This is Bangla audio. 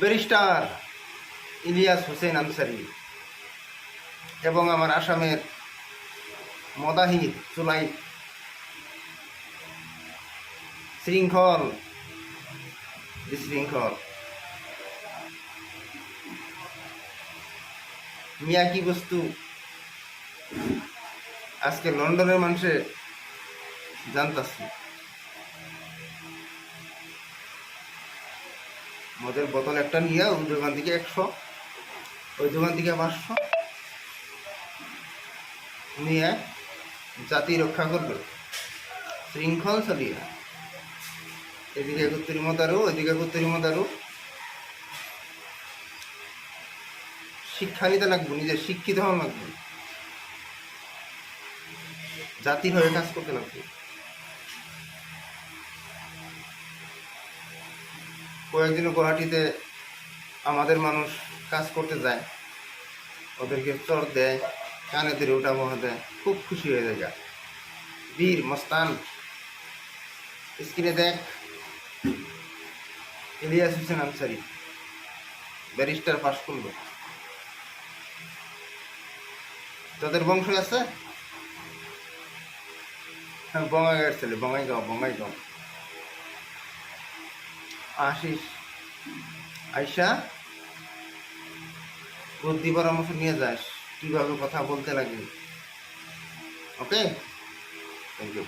ব্যারিস্টার ইলিয়াস হোসেন আনসারি এবং আমার আসামের মদাহির চুলাই শৃঙ্খল, বিশৃঙ্খল। মিয়া কি বস্তু? আজকে লন্ডনের মানুষে জানতাছি। মদের বোতল একটা নিয়ে, ওই দোকান থেকে একশো, ওই দোকান থেকে পাঁচশো নিয়ে জাতি রক্ষা করবে। শৃঙ্খল চালিয়ে। এদিকে একত্রি মতারু ওইদিকে একত্রি মতারু শিক্ষা নিতে লাগবো, নিজের শিক্ষিত হওয়া লাগবে। জাতির হয়ে কাজ করতে লাগবে। কয়েকদিন গুয়াহাটিতে আমাদের মানুষ কাজ করতে যায়। ওদেরকে চর দেয়, কানে ধরে ওটা বহা দেয়। খুব খুশি হয়ে যায়। বীর, মস্তান, স্ক্রিনে দেখ। ইলিয়াস হোসেন আনসারি, ব্যারিস্টার পাশ করল। তোদের বংশ আছে? হ্যাঁ বঙ্গাইগাঁয়ের ছেলে, বঙ্গাইগাঁও বঙ্গাইগাঁও। আসিস আইসা বুদ্ধি পরামর্শ নিয়ে যাস। কীভাবে কথা বলতে লাগে। Okay thank you